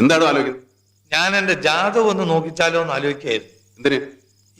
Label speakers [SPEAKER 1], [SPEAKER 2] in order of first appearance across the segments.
[SPEAKER 1] എന്താണോ ആലോചിക്കുന്നത്?
[SPEAKER 2] ഞാൻ എന്റെ ജാതകം ഒന്ന് നോക്കിച്ചാലോ എന്ന് ആലോചിക്കായിരുന്നു
[SPEAKER 1] എന്തിന്?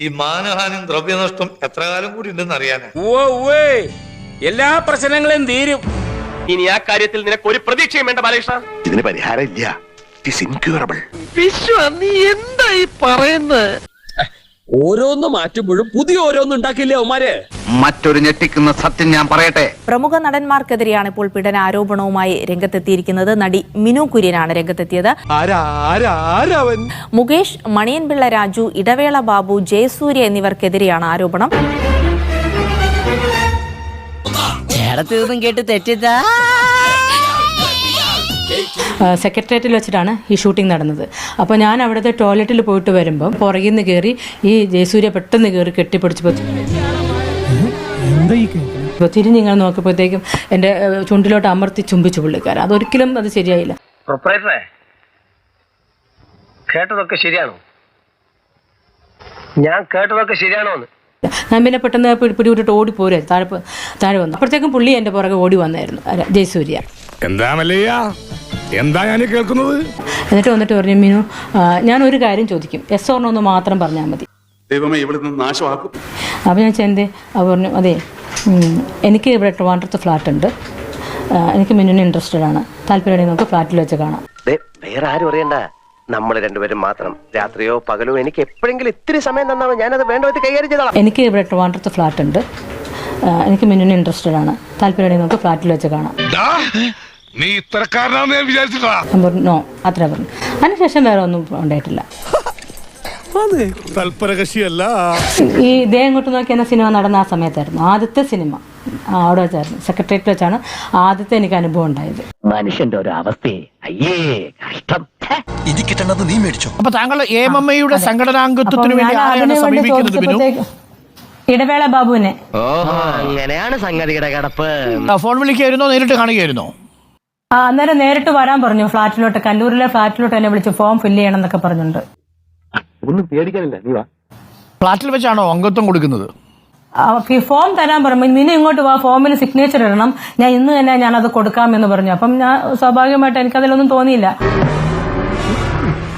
[SPEAKER 2] ഈ മാനഹാനിയും ദ്രവ്യനഷ്ടം എത്ര കാലം കൂടി ഉണ്ടെന്ന് അറിയാനാ.
[SPEAKER 3] എല്ലാ പ്രശ്നങ്ങളും തീരും.
[SPEAKER 4] ഇനി ആ കാര്യത്തിൽ നിനക്ക് ഒരു പ്രതീക്ഷയും വേണ്ട ബാലകൃഷ്ണ.
[SPEAKER 5] ഇതിന് പരിഹാരം ഇല്ല ഇറ്റ് ഇസ് ഇൻക്യൂറബിൾ
[SPEAKER 3] ഓരോന്ന് മാറ്റുമ്പോഴും പുതിയ ഓരോന്ന് ഉണ്ടാക്കില്ലേ അവന്മാര്?
[SPEAKER 5] മറ്റൊരു ഞെട്ടിക്കുന്ന സത്യം ഞാൻ പറയട്ടെ.
[SPEAKER 6] പ്രമുഖ നടന്മാർക്കെതിരെയാണ് ഇപ്പോൾ പീഡന ആരോപണവുമായി രംഗത്തെത്തിയിരിക്കുന്നത്. നടി മിനു കുര്യനാണ് രംഗത്തെത്തിയത്. മുകേഷ് മണിയൻപിള്ള രാജു ഇടവേള ബാബു ജയസൂര്യ എന്നിവർക്കെതിരെയാണ് ആരോപണം.
[SPEAKER 7] കേട്ട് തെറ്റിദ്ധാ.
[SPEAKER 8] സെക്രട്ടേറിയറ്റിൽ വെച്ചിട്ടാണ് ഈ ഷൂട്ടിംഗ് നടന്നത്. അപ്പോൾ ഞാൻ അവിടുത്തെ ടോയ്ലറ്റിൽ പോയിട്ട് വരുമ്പം പുറകിൽ നിന്ന് കയറി ഈ ജയസൂര്യ പെട്ടെന്ന് കയറി കെട്ടിപ്പിടിച്ചപ്പോൾ തിരിഞ്ഞ് നിങ്ങൾ നോക്കിയപ്പോഴത്തേക്കും എന്റെ ചുണ്ടിലോട്ട് അമർത്തി ചുംബിച്ചു പുള്ളിക്കാരൻ. അതൊരിക്കലും അത് ശരിയായില്ല.
[SPEAKER 4] കേട്ടതൊക്കെ ശരിയാണോ? ഞാൻ കേട്ടതൊക്കെ ശരിയാണോ
[SPEAKER 8] ഞാൻ പിന്നെ പെട്ടെന്ന് പിടിപിടിവിട്ടിട്ട് ഓടി പോരായിരുന്നു താഴെ താഴെ വന്നു. അപ്പോഴത്തേക്കും പുള്ളി എന്റെ പുറകെ ഓടി വന്നായിരുന്നു? ജയസൂര്യ.
[SPEAKER 3] എന്താ മല്ലയ്യ? എന്താ ഞാൻ കേൾക്കുന്നത്?
[SPEAKER 8] എന്നിട്ട് വന്നിട്ട് പറഞ്ഞു മീനു ഞാൻ ഒരു കാര്യം ചോദിക്കും. എസ് ഓർണോ എന്ന് മാത്രം പറഞ്ഞാൽ മതി.
[SPEAKER 1] ദൈവമേ ഇവിടെ നിന്ന് നാശമാക്കും.
[SPEAKER 8] അപ്പോൾ ഞാൻ ചെന്തേ അപ്പോൾ പറഞ്ഞു അതെ എനിക്ക് ഇവിടെ ട്രിവാൻഡ്രത്ത് ഫ്ലാറ്റ് ഉണ്ട്. എനിക്ക് മിന്നിന് ഇൻട്രസ്റ്റഡ് ആണ്. താല്പര്യമുണ്ടെങ്കിൽ നമുക്ക് ഫ്ലാറ്റിൽ വെച്ച് കാണാം.
[SPEAKER 4] വേറെ ആരും അറിയണ്ട. നമ്മൾ രണ്ടുപേരും മാത്രം. രാത്രിയോ പകലോ എനിക്ക് എപ്പോഴെങ്കിലും ഇത്തിരി സമയം തന്നാമോ ഞാനത് വേണ്ട വിധത്തിൽ കൈകാര്യം ചെയ്തോളാം.
[SPEAKER 8] എനിക്ക് ഇവിടെ ട്രിവാൻഡ്രത്ത് ഫ്ലാറ്റ് ഉണ്ട്. എനിക്ക് മിന്നിന് ഇൻട്രസ്റ്റഡ് ആണ്. താല്പര്യമുണ്ടെങ്കിൽ നമുക്ക് ഫ്ലാറ്റിൽ വെച്ച് കാണാം.
[SPEAKER 3] നീ ഇത്തരക്കാരനാന്ന് ഞാൻ വിചാരിച്ചിട്ടാ.
[SPEAKER 8] പറഞ്ഞു നോ അത്ര പറഞ്ഞു. അതിനുശേഷം വേറെ ഒന്നും ഉണ്ടായിട്ടില്ല.
[SPEAKER 3] തൽപരകശിയല്ല
[SPEAKER 8] ഈ ഇതേ ഇങ്ങോട്ട് നോക്കി എന്ന സിനിമ നടന്ന ആ സമയത്തായിരുന്നു ആദ്യത്തെ സിനിമ. അവിടെ വെച്ചായിരുന്നു സെക്രട്ടേറിയറ്റ് വെച്ചാണ് ആദ്യത്തെ എനിക്ക് അനുഭവം ഉണ്ടായത്.
[SPEAKER 4] മനുഷ്യന്റെ ഒരു അവസ്ഥയെ അയ്യേ കഷ്ടം.
[SPEAKER 5] കിട്ടേണ്ടത് നീ മേടിച്ചോ?
[SPEAKER 9] അപ്പൊ താങ്കൾ എ എം എം സംഘടനാംഗത്വത്തിന് വേണ്ടി ആരെയാണ് സമീപിക്കുന്നത് ബിനു?
[SPEAKER 8] ഇടവേള ബാബുവിനെ.
[SPEAKER 4] ഓഹോ അങ്ങനെയാണ് സംഗതിയുടെ കിടപ്പ്.
[SPEAKER 9] ഫോൺ വിളിക്കായിരുന്നോ? നേരിട്ട് കാണുകയായിരുന്നോ?
[SPEAKER 8] ആ അന്നേരം നേരിട്ട് വരാൻ പറഞ്ഞു. ഫ്ലാറ്റിലോട്ട് കല്ലൂരിലെ ഫ്ളാറ്റിലോട്ട് എന്നെ വിളിച്ച് ഫോം ഫില്ല് ചെയ്യണം എന്നൊക്കെ പറഞ്ഞിട്ടുണ്ട്
[SPEAKER 4] ഒന്നും പേടിക്കാനില്ല. നീ വാ.
[SPEAKER 9] ഫ്ലാറ്റിൽ വെച്ചാണോ അംഗത്വം കൊടുക്കുന്നത്?
[SPEAKER 8] ആ, ഫി- ഫോം തരാൻ പറഞ്ഞു. നിന്നെ ഇങ്ങോട്ട് വാ ഫോമിൽ സിഗ്നേച്ചർ ഇടണം. ഞാൻ ഇന്ന് തന്നെ ഞാൻ അത് കൊടുക്കാം എന്ന് പറഞ്ഞു. അപ്പം ഞാൻ സ്വാഭാവികമായിട്ട് എനിക്ക് എനിക്കതിലൊന്നും തോന്നിയില്ല.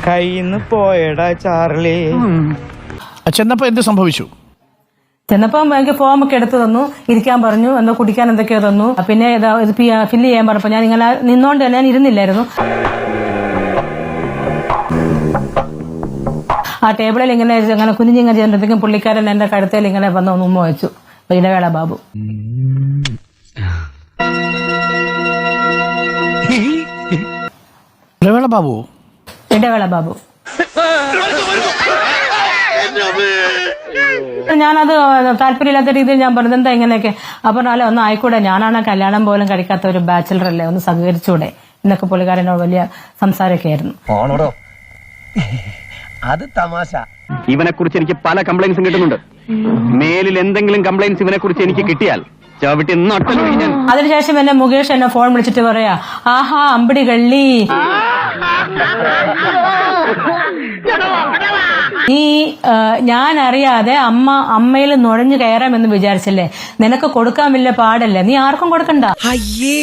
[SPEAKER 7] കയ്യിന്ന് പോയടാ ചാർലി.
[SPEAKER 9] ചെന്നപ്പോ എന്ത് സംഭവിച്ചു?
[SPEAKER 8] ചെന്നപ്പം എനിക്ക് ഫോം ഒക്കെ എടുത്തു തന്നു ഇരിക്കാൻ പറഞ്ഞു എന്തോ കുടിക്കാൻ എന്തൊക്കെയോ തന്നു. പിന്നെ ഇതാ ഫില്ല് ചെയ്യാൻ പറഞ്ഞപ്പോ ഞാൻ ഇങ്ങനെ നിന്നോണ്ട് ഞാൻ ഇരുന്നില്ലായിരുന്നു. ആ ടേബിളിൽ ഇങ്ങനെ അങ്ങനെ കുഞ്ഞിങ്ങനെ ചെയ്യുമ്പോഴത്തേക്കും പുള്ളിക്കാരൻ എന്റെ കഴുത്തേൽ ഇങ്ങനെ വന്ന് ഉമ്മ വെച്ചു. ഇടവേള ബാബു.
[SPEAKER 9] ഇടവേള ബാബു.
[SPEAKER 8] ഇടവേള ബാബു. ഞാനത് താല്പര്യമില്ലാത്ത രീതിയിൽ ഞാൻ പറഞ്ഞത് എന്താ ഇങ്ങനെയൊക്കെ? അപ്പൊ അല്ല ഒന്ന് ആയിക്കൂടെ. ഞാനാണ് കല്യാണം പോലും കഴിക്കാത്ത ഒരു ബാച്ചിലർ അല്ലേ? ഒന്ന് സഹകരിച്ചൂടെ? എന്നൊക്കെ പുള്ളിക്കാരനോട് വലിയ സംസാരമൊക്കെ ആയിരുന്നു.
[SPEAKER 4] ഓണോടോ അത് തമാശ.
[SPEAKER 5] ഇവനെ കുറിച്ച് എനിക്ക് പല കംപ്ലൈൻസും കിട്ടുന്നുണ്ട്. മേലിൽ എന്തെങ്കിലും കംപ്ലൈൻസ് ഇവനെ കുറിച്ച് എനിക്ക് കിട്ടിയാൽ ചവിട്ടി
[SPEAKER 8] അതിനുശേഷം എന്നെ മുകേഷ് എന്നെ ഫോൺ വിളിച്ചിട്ട് പറയാ ആഹാ അമ്പിടി കള്ളി. നീ ഞാൻ അറിയാതെ അമ്മ അമ്മയിൽ നുഴഞ്ഞു കയറാമെന്ന് വിചാരിച്ചല്ലേ? നിനക്ക് കൊടുക്കാൻ വലിയ പാടല്ലേ? നീ ആർക്കും കൊടുക്കണ്ട.
[SPEAKER 7] അയ്യേ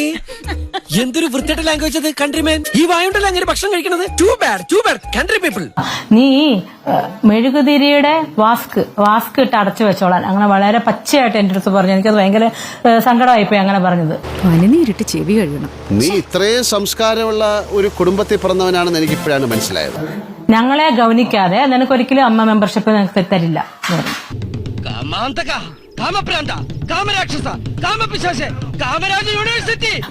[SPEAKER 7] എന്തൊരു വൃത്തിയുടെ ലാംഗ്വേജ് അത് കൺട്രിമേൻ ഈ വായുണ്ടല്ലോ അങ്ങനെ ഭക്ഷണം കഴിക്കണത്. Too bad too bad country people
[SPEAKER 8] നീ മെഴുകുതിരിയുടെ വാസ്ക് വാസ്ക് ഇട്ട് അടച്ചു വെച്ചോളാൻ. അങ്ങനെ വളരെ പച്ചയായിട്ട് എന്റെ അടുത്ത് പറഞ്ഞു. എനിക്കത് ഭയങ്കര സങ്കടമായിപ്പോയി അങ്ങനെ പറഞ്ഞത്.
[SPEAKER 6] പനിനീരിട്ട് ചെവി കഴിയണം
[SPEAKER 10] നീ ഇത്രയും സംസ്കാരമുള്ള ഒരു കുടുംബത്തിൽ പിറന്നവനാണെന്ന് എനിക്ക് ഇപ്പോഴാണ് മനസ്സിലായത്.
[SPEAKER 8] ഞങ്ങളെ ഗവനിക്കാതെ നിനക്കൊരിക്കലും അമ്മ മെമ്പർഷിപ്പ് നിനക്ക് തരില്ല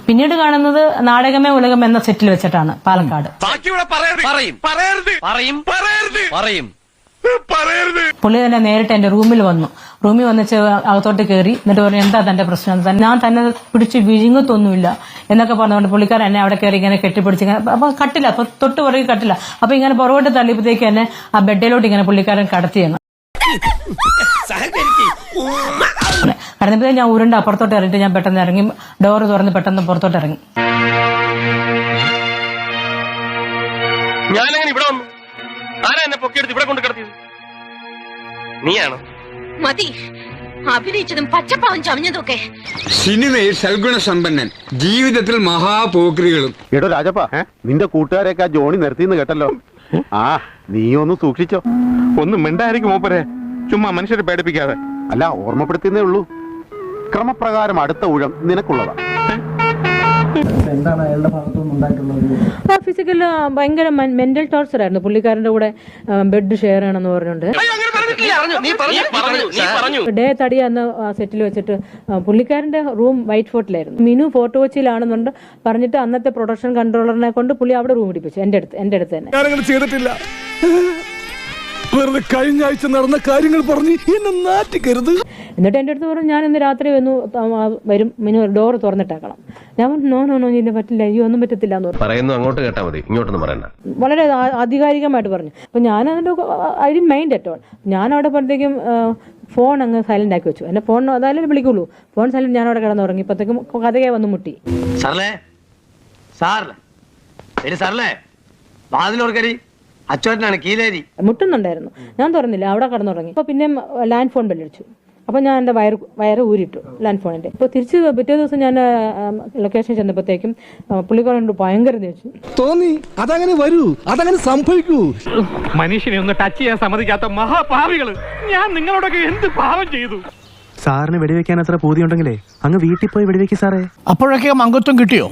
[SPEAKER 8] പിന്നീട് കാണുന്നത് നാടകമേ ഉലകം എന്ന സെറ്റിൽ വെച്ചിട്ടാണ് പാലക്കാട്.
[SPEAKER 4] പറയും. പറയരുത്. പറയും. പറയരുത്. പറയും.
[SPEAKER 8] പുള്ളി തന്നെ നേരിട്ട് എന്റെ റൂമിൽ വന്നു. റൂമിൽ വന്നിച്ച് അകത്തോട്ട് കയറി എന്നിട്ട് പറഞ്ഞു എന്താ തന്റെ പ്രശ്നം? ഞാൻ തന്നെ പിടിച്ച് വിഴുങ്ങത്തൊന്നുമില്ല. എന്നൊക്കെ പറഞ്ഞുകൊണ്ട് പുള്ളിക്കാരൻ എന്നെ അവിടെ കയറി ഇങ്ങനെ കെട്ടിപ്പിടിച്ച് ഇങ്ങനെ അപ്പൊ കട്ടില്ല. അപ്പൊ തൊട്ട് പുറകെ കട്ടില്ല. അപ്പൊ ഇങ്ങനെ പുറകോട്ട് തള്ളിയപ്പോഴത്തേക്ക് എന്നെ ആ ബെഡിലോട്ട് ഇങ്ങനെ പുള്ളിക്കാരൻ കടത്തിയെന്ന് കടന്നപ്പോഴേ ഞാൻ ഉരുണ്ട് അപ്പുറത്തോട്ട് ഇറങ്ങിട്ട് ഞാൻ പെട്ടെന്ന് ഇറങ്ങി. ഡോറ് തുറന്ന് പെട്ടെന്ന് പുറത്തോട്ട് ഇറങ്ങി.
[SPEAKER 4] ഞാനങ്ങനെ ഇവിടെ വന്നു. ആരാ എന്നെ പൊക്കിയെടുത്ത് ഇവിടെ കൊണ്ട് കിടത്തിയത്? നീയാണോ?
[SPEAKER 6] മതി.
[SPEAKER 11] അഭിനയിച്ചതും പച്ചപ്പാവും ചമഞ്ഞതൊക്കെ
[SPEAKER 3] സിനിമയിൽ സൽഗുണ സമ്പന്നൻ ജീവിതത്തിൽ മഹാപോക്രികളും.
[SPEAKER 10] എടോ രാജപ്പ നിന്റെ കൂട്ടുകാരെയൊക്കെ ആ ജോണി നിർത്തിന്ന് കേട്ടല്ലോ. ആ നീ ഒന്ന് സൂക്ഷിച്ചോ.
[SPEAKER 3] ഒന്ന് മിണ്ടായിരിക്കും മൂപ്പരെ. ചുമ്മാ മനുഷ്യരെ പേടിപ്പിക്കാതെ.
[SPEAKER 10] അല്ല ഓർമ്മപ്പെടുത്തുന്നേ ഉള്ളൂ. ക്രമപ്രകാരം അടുത്ത ഊഴം നിനക്കുള്ളതാ
[SPEAKER 8] ആ ഫിസിക്കൽ ഭയങ്കര മെന്റൽ ടോർച്ചർ ആയിരുന്നു. പുള്ളിക്കാരന്റെ കൂടെ ബെഡ് ഷെയർ ചെയ്യണമെന്ന് പറഞ്ഞുകൊണ്ട്. ഡേ തടി അന്ന് സെറ്റിൽ വെച്ചിട്ട് പുള്ളിക്കാരന്റെ റൂം വൈറ്റ് ഫോർട്ടിലായിരുന്നു. മിനു ഫോർട്ട് കൊച്ചിയിലാണെന്നുണ്ട് പറഞ്ഞിട്ട് അന്നത്തെ പ്രൊഡക്ഷൻ കൺട്രോളറിനെ കൊണ്ട് പുള്ളി അവിടെ റൂം പിടിപ്പിച്ചു. എന്റെ അടുത്ത് എന്റെ അടുത്ത് തന്നെ.
[SPEAKER 3] ചെയ്തിട്ടില്ല. വെറുതെ കഴിഞ്ഞ ആഴ്ച നടന്ന കാര്യങ്ങൾ പറഞ്ഞ് എന്നെ നാറ്റിക്കരുത്.
[SPEAKER 8] എന്നിട്ട് എന്റെ അടുത്ത് പറഞ്ഞു ഞാൻ ഇന്ന് രാത്രി വന്നു വരും. മിനു ഡോർ തുറന്നിട്ടേക്കണം. ഞാൻ പറഞ്ഞു നോ നോ നോ ഇല്ല പറ്റില്ല. അയ്യോ ഒന്നും പറ്റത്തില്ല എന്ന് പറഞ്ഞു.
[SPEAKER 4] പറയുന്നു അങ്ങോട്ട് കേട്ടാ മതി. ഇങ്ങോട്ടൊന്നും പറയണ്ട.
[SPEAKER 8] വളരെ ആധികാരികമായിട്ട് പറഞ്ഞു. അപ്പം ഞാൻ അതിന്റെ ഐ ഡി മൈൻഡ് അറ്റോൾ ഞാൻ അവിടെ പറഞ്ഞേക്കും ഫോൺ അങ്ങ് സൈലന്റ് ആക്കി വെച്ചു. എന്നെ ഫോൺ അതായാലും വിളിക്കുള്ളൂ. ഫോൺ സൈലന്റ് ഞാൻ അവിടെ കിടന്നു തുടങ്ങി ഇപ്പത്തേക്കും കഥകെ വന്ന് മുട്ടി.
[SPEAKER 5] സാറല്ലേ? സാറല്ലേ? സാറല്ലേ? വാതിലോർക്കരി അച്ചോട്ടനാണ് കീലേരി.
[SPEAKER 8] മുട്ടുന്നുണ്ടായിരുന്നു. ഞാൻ തുറന്നില്ല. അവിടെ കിടന്നുറങ്ങി. അപ്പോൾ പിന്നെ ലാൻഡ് ഫോൺ ബെല്ലടിച്ചു അപ്പോൾ ഞാൻ എന്റെ വയർ വയറ് ഊരിട്ടു ലാൻഡ് ഫോണിന്റെ അപ്പൊ തിരിച്ച് പിറ്റേ ദിവസം ഞാൻ ലൊക്കേഷൻ ചെന്നപ്പോഴത്തേക്കും പുള്ളിക്കാരനോട് ഭയങ്കര ദേഷ്യം.
[SPEAKER 3] തോന്നി അതങ്ങനെ വരൂ അതങ്ങനെ സംഭവിക്കൂ.
[SPEAKER 5] മനുഷ്യനെ ഒന്ന് ടച്ച് ചെയ്യാൻ സമ്മതിക്കാത്ത മഹാപാവികൾ. ഞാൻ നിങ്ങളോടൊക്കെ എന്ത് പാവം ചെയ്തു?
[SPEAKER 7] സാറിന് വെടിവെക്കാൻ അത്ര പൂതിയുണ്ടെങ്കിലേ അങ്ങ് വീട്ടിൽ പോയി വെടിവെക്കി സാറേ.
[SPEAKER 9] അപ്പോഴൊക്കെ മംഗത്വം കിട്ടിയോ?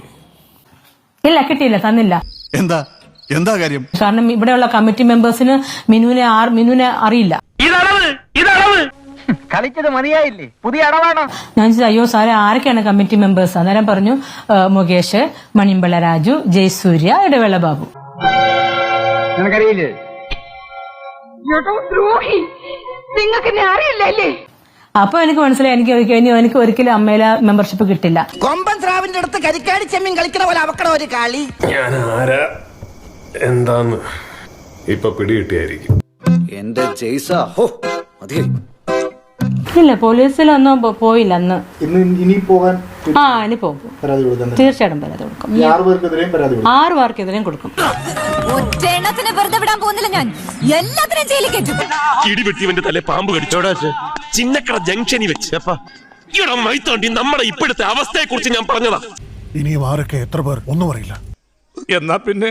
[SPEAKER 8] ഇല്ല കിട്ടിയില്ല തന്നില്ല.
[SPEAKER 1] എന്താ? എന്താ കാര്യം?
[SPEAKER 8] കാരണം ഇവിടെയുള്ള കമ്മിറ്റി മെമ്പേഴ്സിന് മിനുവിനെ ആർ മിനുവിനെ അറിയില്ല.
[SPEAKER 5] കളിച്ചത് മതിയായില്ലേ? പുതിയ അടവാണോ
[SPEAKER 8] ഞാൻ ചോദിച്ചു അയ്യോ സാറേ ആരൊക്കെയാണ് കമ്മിറ്റി മെമ്പേഴ്സ്? അന്നേരം പറഞ്ഞു "ആ, മുകേഷ് മണിമ്പള രാജു ജയസൂര്യ ഇടവേള ബാബു.
[SPEAKER 5] നിനക്കറിയില്ലേ?
[SPEAKER 11] നിങ്ങൾക്ക് എന്നെ അറിയില്ലല്ലേ
[SPEAKER 8] അപ്പൊ എനിക്ക് മനസ്സിലായി എനിക്ക് കഴിഞ്ഞു എനിക്ക് ഒരിക്കലും അമ്മയിലെ മെമ്പർഷിപ്പ് കിട്ടില്ല.
[SPEAKER 7] കൊമ്പൻ സ്രാവിന്റെ അടുത്ത് കരിക്കാടി ചെമ്മീൻ കളിക്കണ പോലെ അവക്കട ഒരു കളി.
[SPEAKER 3] ഞാൻ ആരാ എന്താന്ന് ഇപ്പൊ പിടികിട്ടിയായിരിക്കും
[SPEAKER 10] എന്റെ ജെയ്സ. ഹോ മതി
[SPEAKER 8] ഇല്ല പോലീസിലൊന്നും പോ- പോയില്ല അന്ന്.
[SPEAKER 10] ഇനി പോകാൻ
[SPEAKER 8] ആ ഇനി പോകും
[SPEAKER 10] പരാതി കൊടുക്കാൻ
[SPEAKER 8] തീർച്ചയായിട്ടും പരാതി കൊടുക്കും.
[SPEAKER 10] ആറ് പേർക്കെതിരെയും പരാതി
[SPEAKER 8] ആറ് പേർക്കെതിരെയും കൊടുക്കും.
[SPEAKER 11] ഒറ്റ എണ്ണത്തിന് വെറുതെ വിടാൻ പോകുന്നില്ല ഞാൻ. എല്ലാത്തിനും ജയിലിൽ കയറ്റും.
[SPEAKER 3] ഇടിവെട്ടിവന്റെ തല പാമ്പ് കടിച്ചോടാ ചിന്നക്കട ജംഗ്ഷനിൽ വെച്ച്. ഇവിടെ മൈത്തോണ്ടി നമ്മുടെ ഇപ്പോഴത്തെ അവസ്ഥയെ കുറിച്ച് ഞാൻ പറഞ്ഞതാ.
[SPEAKER 9] ഇനിയും ആരൊക്കെ എത്ര പേർ ഒന്നും അറിയില്ല.
[SPEAKER 3] എന്നാ പിന്നെ